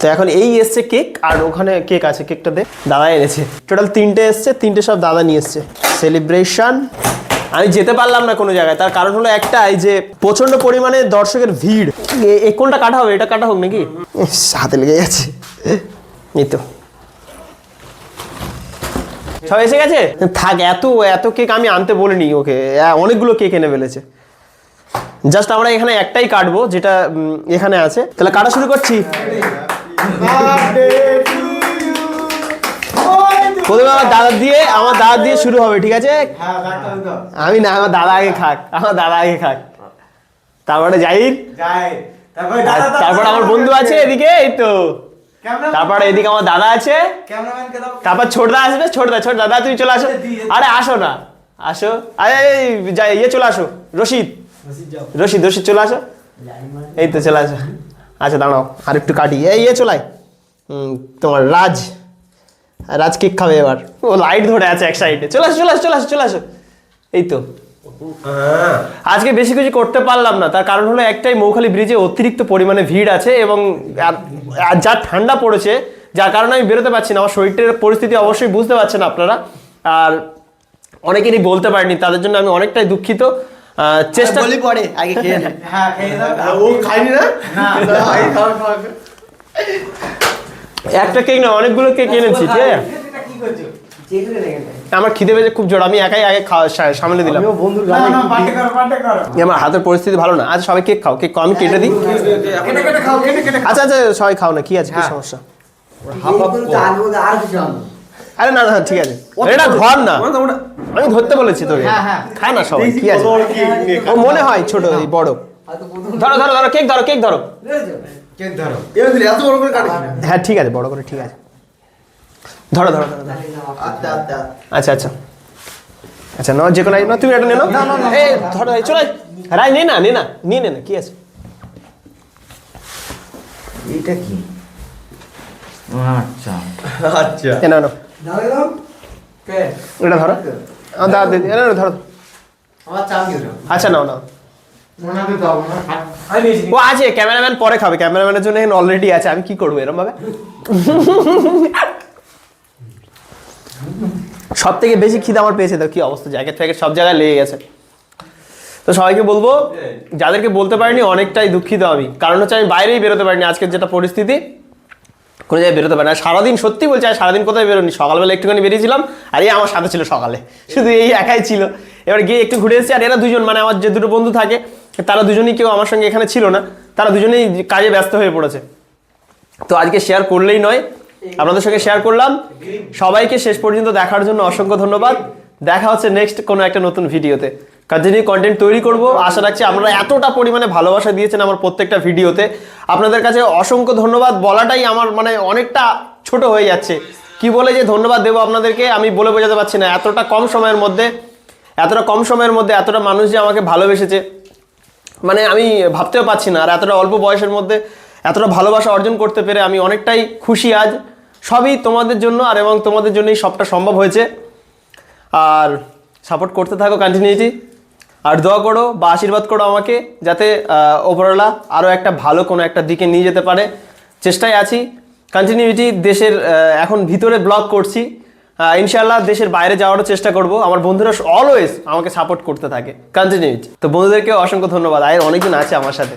তো এখন এই এসছে কেক, আর ওখানে কেক আছে, কেকটা দে। দাদা এনেছে। টোটাল তিনটে এসছে, তিনটে সব দাদা নিয়ে এসছে। সেলিব্রেশন আমি যেতে পারলাম না কোনো জায়গায়। তার কারণ হলো একটাই যে প্রচণ্ড পরিমাণে দর্শকের ভিড়। কোনটা কাটা হবে? এটা কাটা হোক নাকি? হাতে লেগে গেছে। এই তো। সব এসে গেছে? থাক, এত এত কেক আমি আনতে বলিনি ওকে। অনেকগুলো কেক এনে ফেলেছে। জাস্ট আমরা এখানে একটাই কাটবো, যেটা এখানে আছে। তাহলে কাটা শুরু করছি। প্রথমে আমার দাদা দিয়ে, আমার দাদা দিয়ে শুরু হবে, ঠিক আছে? আমি না, আমার দাদা আগে খাক, আমার দাদা আগে খাক। তারপরে আর তারপর আমার বন্ধু আছে এদিকে, এই তো। তারপর এদিকে আমার দাদা আছে। তারপর ছোটদা আসবে, ছোটদা ছোট দাদা, তুমি চলে আসো। আরে, আসো না। আসো। আরে যাই ইয়ে চলে আসো। রশিদ। রশিদ রশিদ চলে আসো। এই তো চলে আসো। আচ্ছা দাঁড়াও আর একটু কাটি। এই ইয়ে চলাই হুম, তোমার রাজ। রাজ কেক খাবে এবার। ও লাইট ধরে আছে এক সাইডে চলে আসো চলে আসো চলে আসো চলে আসো। এই তো। আজকে বেশি কিছু করতে পারলাম না। তার কারণ হলো একটাই মৌখালি ব্রিজে অতিরিক্ত পরিমাণে ভিড় আছে এবং যা ঠান্ডা পড়েছে যার কারণে আমি বেরোতে পারছি না। আমার শরীরের পরিস্থিতি অবশ্যই বুঝতে পারছেন আপনারা। আর অনেকেরই বলতে পারিনি। তাদের জন্য আমি অনেকটাই দুঃখিত। চেষ্টা বলি পরে আগে খেয়ে নে। ও খাইনি না? একটা কেক না অনেকগুলো কেক এনেছি ঠিক আছে? আমার খিদে পেয়েছে খুব জোর আমি একাই আগে সামলে দিলাম। আমার হাতের পরিস্থিতি ভালো না। আচ্ছা সবাই কেক খাও কেক আমি কেটে দিই। আচ্ছা আচ্ছা সবাই খাও না কি আছে কি সমস্যা? আরে না। না ঠিক আছে। এটা ধর না। আমি ধরতে বলেছি তোকে। খা না সবাই কি আছে? ও মনে হয় ছোট এই বড়। ধরো ধরো ধরো কেক ধরো কেক ধরো। এত বড় করে হ্যাঁ ঠিক আছে বড় করে ঠিক আছে। ধরো ধরো ধরো ধরো। আচ্ছা আচ্ছা। আচ্ছা আচ্ছা। আচ্ছা নাও যে কোনো না তুমি এটা নে নাও এই ধরো এই চলে রাই নে না নে না নিয়ে নে না কি আছে? এটা কি? আচ্ছা। আচ্ছা এ নাও নাও। এটা ধরো। দাদা নাও, ধরো। আচ্ছা নাও নাও। ও আছে ক্যামেরাম্যান পরে খাবে ক্যামেরাম্যানের জন্য এখানে অলরেডি আছে আমি কি করব এরকম ভাবে সব থেকে বেশি খিদে আমার পেয়েছে তো কি অবস্থা? জ্যাকেট ফ্যাকেট সব জায়গায় লেগে গেছে। তো সবাইকে বলব যাদেরকে বলতে পারিনি অনেকটাই দুঃখিত আমি। কারণ হচ্ছে আমি বাইরেই বেরোতে পারিনি আজকের যেটা পরিস্থিতি। কোনো জায়গায় বেরোতে পারি না। সারাদিন সত্যি বলছে, আর সারাদিন কোথায় বেরোনি সকালবেলা একটুখানি বেরিয়েছিলাম, আর এই আমার সাথে ছিল সকালে। শুধু এই একাই ছিল। এবার গিয়ে একটু ঘুরে এসেছি, আর এরা দুজন মানে আমার যে দুটো বন্ধু থাকে, তারা দুজনেই কেউ আমার সঙ্গে এখানে ছিল না। তারা দুজনেই কাজে ব্যস্ত হয়ে পড়েছে। তো আজকে শেয়ার করলেই নয়। আপনাদের সঙ্গে শেয়ার করলাম। সবাইকে শেষ পর্যন্ত দেখার জন্য অসংখ্য ধন্যবাদ। দেখা হচ্ছে নেক্সট কোনো একটা নতুন ভিডিওতে কন্টিনিউ কন্টেন্ট তৈরি করব। আশা রাখছি আপনারা এতটা পরিমাণে ভালোবাসা দিয়েছেন আমার প্রত্যেকটা ভিডিওতে। আপনাদের কাছে অসংখ্য ধন্যবাদ। বলাটাই আমার মানে অনেকটা ছোট হয়ে যাচ্ছে। কি বলে যে ধন্যবাদ দেবো আপনাদেরকে, আমি বলে বোঝাতে পারছি না। এতটা কম সময়ের মধ্যে, এতটা কম সময়ের মধ্যে এতটা মানুষ যে আমাকে ভালোবেসেছে মানে আমি ভাবতেও পারছি না। আর এতটা অল্প বয়সের মধ্যে এতটা ভালোবাসা অর্জন করতে পেরে আমি অনেকটাই খুশি আজ। সবই তোমাদের জন্য আর এবং তোমাদের জন্যই সবটা সম্ভব হয়েছে। আর সাপোর্ট করতে থাকো কন্টিনিউটি আর দোয়া করো বা আশীর্বাদ করো আমাকে যাতে ওভারঅলা ওপরওয়ালা আরও একটা ভালো কোনো একটা দিকে নিয়ে যেতে পারে। চেষ্টায় আছি। কন্টিনিউটি দেশের এখন ভিতরে ব্লগ করছি। ইনশাল্লাহ দেশের বাইরে যাওয়ারও চেষ্টা করব। আমার বন্ধুরা অলওয়েজ আমাকে সাপোর্ট করতে থাকে। কন্টিনিউটি তো বন্ধুদেরকে অসংখ্য ধন্যবাদ। আয়ের অনেকজন আছে আমার সাথে।